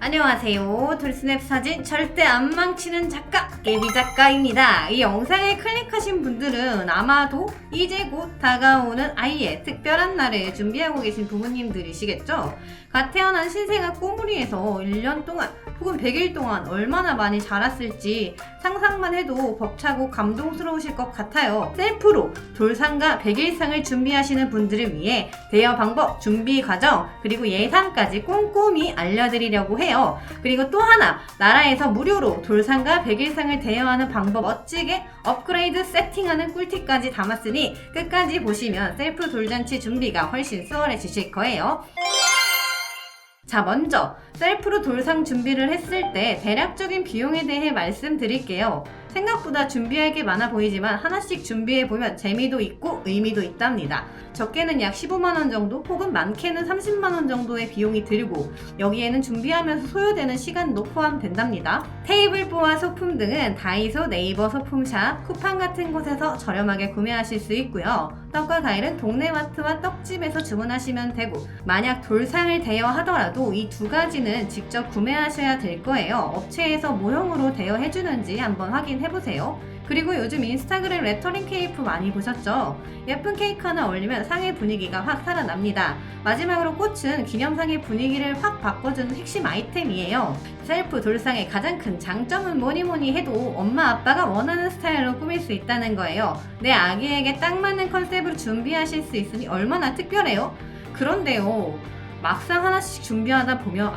안녕하세요. 돌스냅 사진 절대 안 망치는 작가 예비 작가입니다. 이 영상을 클릭하신 분들은 아마도 이제 곧 다가오는 아이의 특별한 날을 준비하고 계신 부모님들이시겠죠? 갓 태어난 신생아 꼬물이에서 1년 동안 혹은 100일 동안 얼마나 많이 자랐을지 상상만 해도 벅차고 감동스러우실 것 같아요. 셀프로 돌상과 100일상을 준비하시는 분들을 위해 대여 방법, 준비 과정, 그리고 예산까지 꼼꼼히 알려드리려고 해요. 그리고 또 하나, 나라에서 무료로 돌상과 100일상을 대여하는 방법 멋지게 업그레이드 세팅하는 꿀팁까지 담았으니 끝까지 보시면 셀프 돌잔치 준비가 훨씬 수월해지실 거예요. 자, 먼저 셀프로 돌상 준비를 했을 때 대략적인 비용에 대해 말씀드릴게요. 생각보다 준비할 게 많아 보이지만 하나씩 준비해 보면 재미도 있고 의미도 있답니다. 적게는 약 15만원 정도 혹은 많게는 30만원 정도의 비용이 들고 여기에는 준비하면서 소요되는 시간도 포함된답니다. 테이블 보아 소품 등은 다이소, 네이버 소품샵, 쿠팡 같은 곳에서 저렴하게 구매하실 수 있고요. 떡과 과일은 동네 마트와 떡집에서 주문하시면 되고 만약 돌상을 대여하더라도 이 두 가지는 직접 구매하셔야 될 거예요. 업체에서 모형으로 대여해주는지 한번 확인해보세요. 그리고 요즘 인스타그램 레터링 케이크 많이 보셨죠? 예쁜 케이크 하나 올리면 상의 분위기가 확 살아납니다. 마지막으로 꽃은 기념상의 분위기를 확 바꿔주는 핵심 아이템이에요. 셀프 돌상의 가장 큰 장점은 뭐니 뭐니 해도 엄마 아빠가 원하는 스타일로 꾸밀 수 있다는 거예요. 내 아기에게 딱 맞는 컨셉으로 준비하실 수 있으니 얼마나 특별해요? 그런데요, 막상 하나씩 준비하다 보면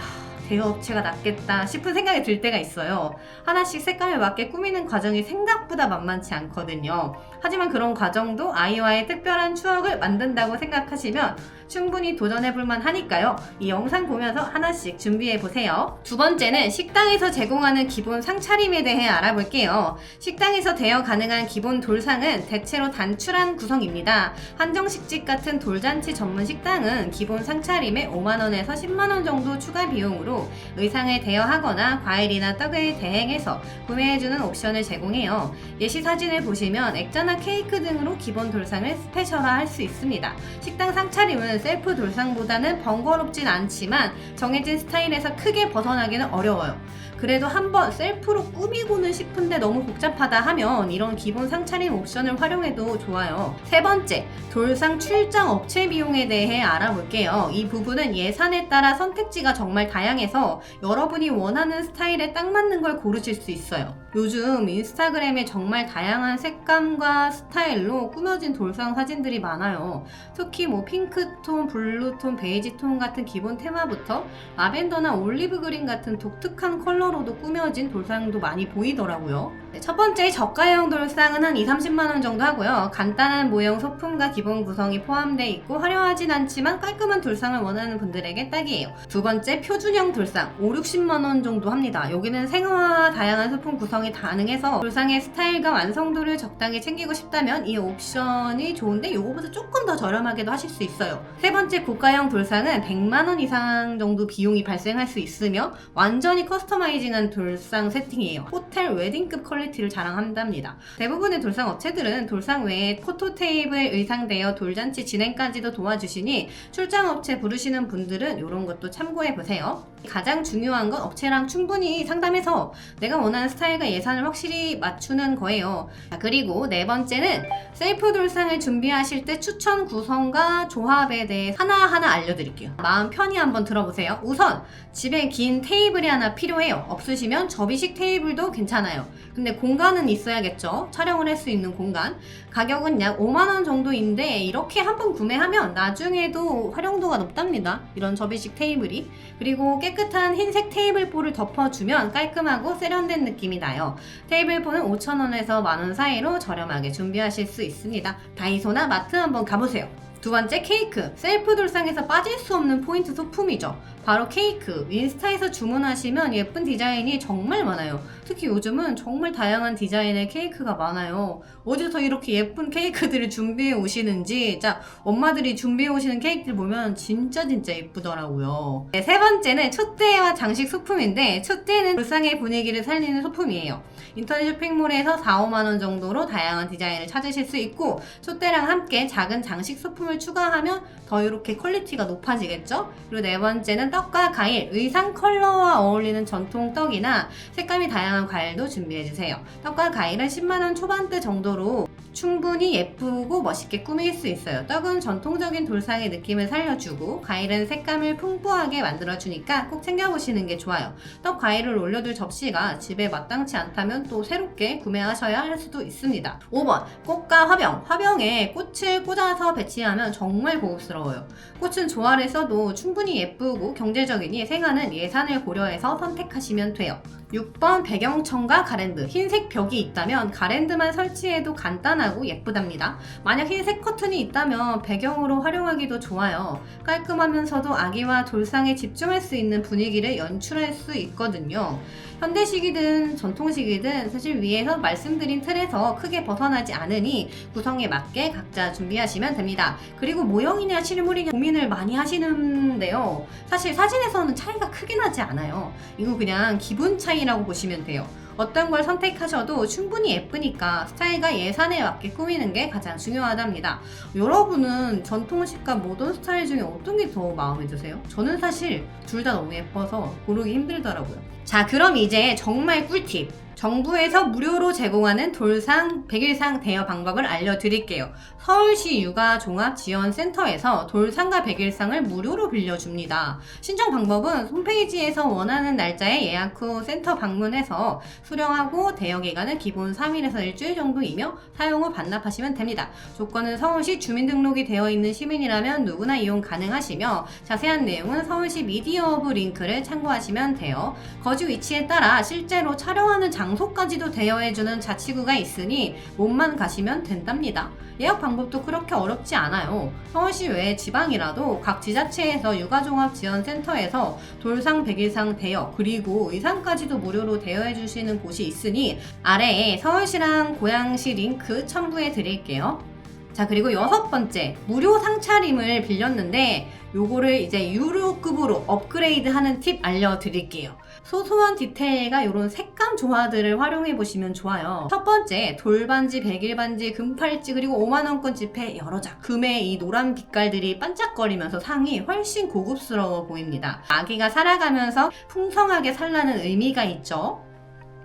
아, 대여업체가 낫겠다 싶은 생각이 들 때가 있어요. 하나씩 색감에 맞게 꾸미는 과정이 생각보다 만만치 않거든요. 하지만 그런 과정도 아이와의 특별한 추억을 만든다고 생각하시면 충분히 도전해볼 만 하니까요. 이 영상 보면서 하나씩 준비해보세요. 두 번째는 식당에서 제공하는 기본 상차림에 대해 알아볼게요. 식당에서 대여 가능한 기본 돌상은 대체로 단출한 구성입니다. 한정식집 같은 돌잔치 전문 식당은 기본 상차림에 5만원에서 10만원 정도 추가 비용으로 의상을 대여하거나 과일이나 떡을 대행해서 구매해주는 옵션을 제공해요. 예시 사진을 보시면 액자나 케이크 등으로 기본 돌상을 스페셜화 할 수 있습니다. 식당 상차림은 셀프 돌상보다는 번거롭진 않지만 정해진 스타일에서 크게 벗어나기는 어려워요. 그래도 한번 셀프로 꾸미고는 싶은데 너무 복잡하다 하면 이런 기본 상차림 옵션을 활용해도 좋아요. 세 번째, 돌상 출장 업체 비용에 대해 알아볼게요. 이 부분은 예산에 따라 선택지가 정말 다양해서 여러분이 원하는 스타일에 딱 맞는 걸 고르실 수 있어요. 요즘 인스타그램에 정말 다양한 색감과 스타일로 꾸며진 돌상 사진들이 많아요. 특히 뭐 핑크톤, 블루톤, 베이지톤 같은 기본 테마부터 라벤더나 올리브 그린 같은 독특한 컬러 로도 꾸며진 돌상도 많이 보이더라고요. 네, 첫 번째 저가형 돌상은 한 2, 30만 원 정도 하고요. 간단한 모형 소품과 기본 구성이 포함되어 있고 화려하진 않지만 깔끔한 돌상을 원하는 분들에게 딱이에요. 두 번째 표준형 돌상 5, 60만 원 정도 합니다. 여기는 생화와 다양한 소품 구성이 가능해서 돌상의 스타일과 완성도를 적당히 챙기고 싶다면 이 옵션이 좋은데 이거보다 조금 더 저렴하게도 하실 수 있어요. 세 번째 고가형 돌상은 100만 원 이상 정도 비용이 발생할 수 있으며 완전히 커스터마이 징한 돌상 세팅이에요. 호텔 웨딩급 퀄리티를 자랑한답니다. 대부분의 돌상 업체들은 돌상 외에 포토 테이블, 의상 대여, 돌잔치 진행까지도 도와주시니 출장 업체 부르시는 분들은 이런 것도 참고해 보세요. 가장 중요한 건 업체랑 충분히 상담해서 내가 원하는 스타일과 예산을 확실히 맞추는 거예요. 자, 그리고 네 번째는 셀프 돌상을 준비하실 때 추천 구성과 조합에 대해 하나하나 알려드릴게요. 마음 편히 한번 들어보세요. 우선 집에 긴 테이블이 하나 필요해요. 없으시면 접이식 테이블도 괜찮아요. 근데 공간은 있어야겠죠. 촬영을 할 수 있는 공간. 가격은 약 5만원 정도인데 이렇게 한 번 구매하면 나중에도 활용도가 높답니다. 이런 접이식 테이블이. 그리고 깨끗한 흰색 테이블보를 덮어주면 깔끔하고 세련된 느낌이 나요. 테이블보는 5,000원에서 만원 사이로 저렴하게 준비하실 수 있습니다. 다이소나 마트 한번 가보세요. 두 번째 케이크. 셀프 돌상에서 빠질 수 없는 포인트 소품이죠. 바로 케이크. 인스타에서 주문하시면 예쁜 디자인이 정말 많아요. 특히 요즘은 정말 다양한 디자인의 케이크가 많아요. 어디서 이렇게 예쁜 케이크들을 준비해 오시는지, 자, 엄마들이 준비해 오시는 케이크들 보면 진짜 진짜 예쁘더라고요. 네, 세 번째는 촛대와 장식 소품인데, 촛대는 불상의 분위기를 살리는 소품이에요. 인터넷 쇼핑몰에서 4, 5만원 정도로 다양한 디자인을 찾으실 수 있고, 촛대랑 함께 작은 장식 소품을 추가하면 더 이렇게 퀄리티가 높아지겠죠? 그리고 네 번째는 떡과 과일, 의상 컬러와 어울리는 전통 떡이나 색감이 다양한 과일도 준비해주세요. 떡과 과일은 10만원 초반대 정도로 충분히 예쁘고 멋있게 꾸밀 수 있어요. 떡은 전통적인 돌상의 느낌을 살려주고 과일은 색감을 풍부하게 만들어주니까 꼭 챙겨보시는 게 좋아요. 떡 과일을 올려둘 접시가 집에 마땅치 않다면 또 새롭게 구매하셔야 할 수도 있습니다. 5번 꽃과 화병 화병에 꽃을 꽂아서 배치하면 정말 고급스러워요. 꽃은 조화를 써도 충분히 예쁘고 경제적이니 생화는 예산을 고려해서 선택하시면 돼요. 6번 배경청과 가랜드 흰색 벽이 있다면 가랜드만 설치해도 간단하고 예쁘답니다. 만약 흰색 커튼이 있다면 배경으로 활용하기도 좋아요. 깔끔하면서도 아기와 돌상에 집중할 수 있는 분위기를 연출할 수 있거든요. 현대식이든 전통식이든 사실 위에서 말씀드린 틀에서 크게 벗어나지 않으니 구성에 맞게 각자 준비하시면 됩니다. 그리고 모형이냐 실물이냐 고민을 많이 하시는데요. 사실 사진에서는 차이가 크게 나지 않아요. 이거 그냥 기분 차이 라고 보시면 돼요. 어떤 걸 선택하셔도 충분히 예쁘니까 스타일과 예산에 맞게 꾸미는 게 가장 중요하답니다. 여러분은 전통식과 모던 스타일 중에 어떤 게 더 마음에 드세요? 저는 사실 둘 다 너무 예뻐서 고르기 힘들더라고요. 자, 그럼 이제 정말 꿀팁. 정부에서 무료로 제공하는 돌상 100일상 대여 방법을 알려드릴게요. 서울시 육아종합지원센터에서 돌상과 100일상을 무료로 빌려줍니다. 신청 방법은 홈페이지에서 원하는 날짜에 예약 후 센터 방문해서 수령하고 대여 기간은 기본 3일에서 일주일 정도이며 사용 후 반납하시면 됩니다. 조건은 서울시 주민등록이 되어 있는 시민이라면 누구나 이용 가능하시며 자세한 내용은 서울시 미디어허브 링크를 참고하시면 돼요. 거주 위치에 따라 실제로 촬영하는 장소까지도 대여해주는 자치구가 있으니 몸만 가시면 된답니다. 예약 방법도 그렇게 어렵지 않아요. 서울시 외에 지방이라도 각 지자체에서 육아종합지원센터에서 돌상 100일상 대여 그리고 의상까지도 무료로 대여해 주시는 곳이 있으니 아래에 서울시랑 고양시 링크 첨부해 드릴게요. 자 그리고 여섯 번째 무료 상차림을 빌렸는데 요거를 이제 유료급으로 업그레이드 하는 팁 알려드릴게요. 소소한 디테일과 이런 색감 조화들을 활용해 보시면 좋아요. 첫 번째 돌반지, 백일반지, 금팔찌 그리고 5만원권 지폐 여러 장. 금의 이 노란 빛깔들이 반짝거리면서 상이 훨씬 고급스러워 보입니다. 아기가 살아가면서 풍성하게 살라는 의미가 있죠.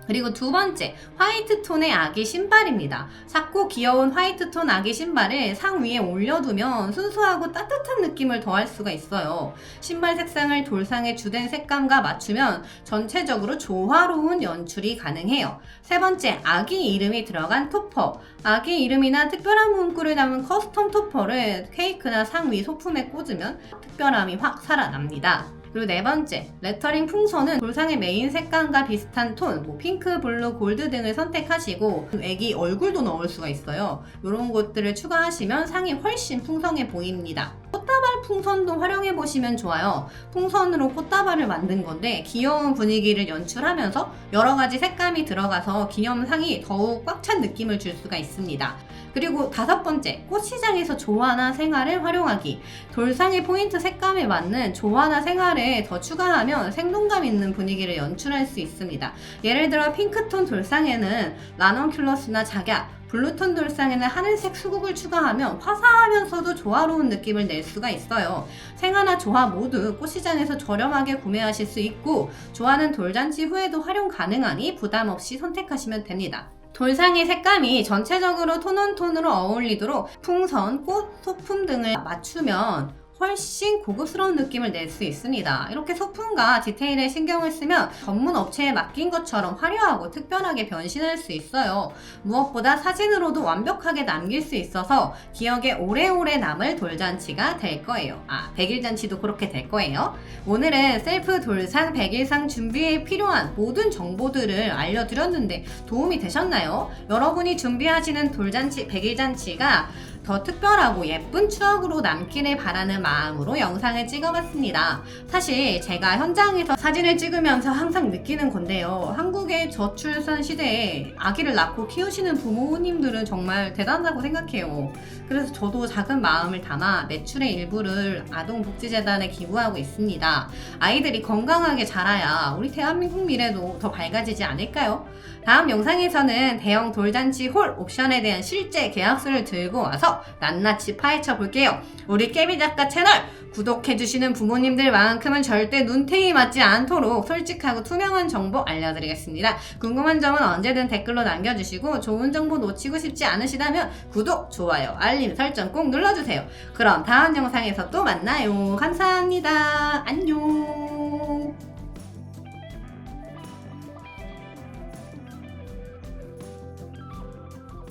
그리고 두 번째, 화이트 톤의 아기 신발입니다. 작고 귀여운 화이트 톤 아기 신발을 상 위에 올려두면 순수하고 따뜻한 느낌을 더할 수가 있어요. 신발 색상을 돌상의 주된 색감과 맞추면 전체적으로 조화로운 연출이 가능해요. 세 번째, 아기 이름이 들어간 토퍼. 아기 이름이나 특별한 문구를 담은 커스텀 토퍼를 케이크나 상 위 소품에 꽂으면 특별함이 확 살아납니다. 그리고 네 번째, 레터링 풍선은 돌상의 메인 색감과 비슷한 톤, 뭐 핑크, 블루, 골드 등을 선택하시고 애기 얼굴도 넣을 수가 있어요. 이런 것들을 추가하시면 상이 훨씬 풍성해 보입니다. 꽃다발 풍선도 활용해 보시면 좋아요. 풍선으로 꽃다발을 만든 건데 귀여운 분위기를 연출하면서 여러 가지 색감이 들어가서 기념상이 더욱 꽉 찬 느낌을 줄 수가 있습니다. 그리고 다섯 번째, 꽃시장에서 조화나 생활을 활용하기. 돌상의 포인트 색감에 맞는 조화나 생활을 더 추가하면 생동감 있는 분위기를 연출할 수 있습니다. 예를 들어 핑크톤 돌상에는 라넌큘러스나 작약, 블루톤 돌상에는 하늘색 수국을 추가하면 화사하면서도 조화로운 느낌을 낼 수가 있어요. 생화나 조화 모두 꽃시장에서 저렴하게 구매하실 수 있고 조화는 돌잔치 후에도 활용 가능하니 부담 없이 선택하시면 됩니다. 돌상의 색감이 전체적으로 톤온톤으로 어울리도록 풍선, 꽃, 소품 등을 맞추면 훨씬 고급스러운 느낌을 낼 수 있습니다. 이렇게 소품과 디테일에 신경을 쓰면 전문 업체에 맡긴 것처럼 화려하고 특별하게 변신할 수 있어요. 무엇보다 사진으로도 완벽하게 남길 수 있어서 기억에 오래오래 남을 돌잔치가 될 거예요. 아, 백일잔치도 그렇게 될 거예요. 오늘은 셀프 돌상, 백일상 준비에 필요한 모든 정보들을 알려드렸는데 도움이 되셨나요? 여러분이 준비하시는 돌잔치, 백일잔치가 더 특별하고 예쁜 추억으로 남기를 바라는 마음으로 영상을 찍어봤습니다. 사실 제가 현장에서 사진을 찍으면서 항상 느끼는 건데요. 한국의 저출산 시대에 아기를 낳고 키우시는 부모님들은 정말 대단하다고 생각해요. 그래서 저도 작은 마음을 담아 매출의 일부를 아동복지재단에 기부하고 있습니다. 아이들이 건강하게 자라야 우리 대한민국 미래도 더 밝아지지 않을까요? 다음 영상에서는 대형 돌잔치 홀 옵션에 대한 실제 계약서를 들고 와서 대해서 낱낱이 파헤쳐 볼게요. 우리 깨비 작가 채널 구독해주시는 부모님들만큼은 절대 눈탱이 맞지 않도록 솔직하고 투명한 정보 알려드리겠습니다. 궁금한 점은 언제든 댓글로 남겨주시고 좋은 정보 놓치고 싶지 않으시다면 구독, 좋아요, 알림 설정 꼭 눌러주세요. 그럼 다음 영상에서 또 만나요. 감사합니다. 안녕.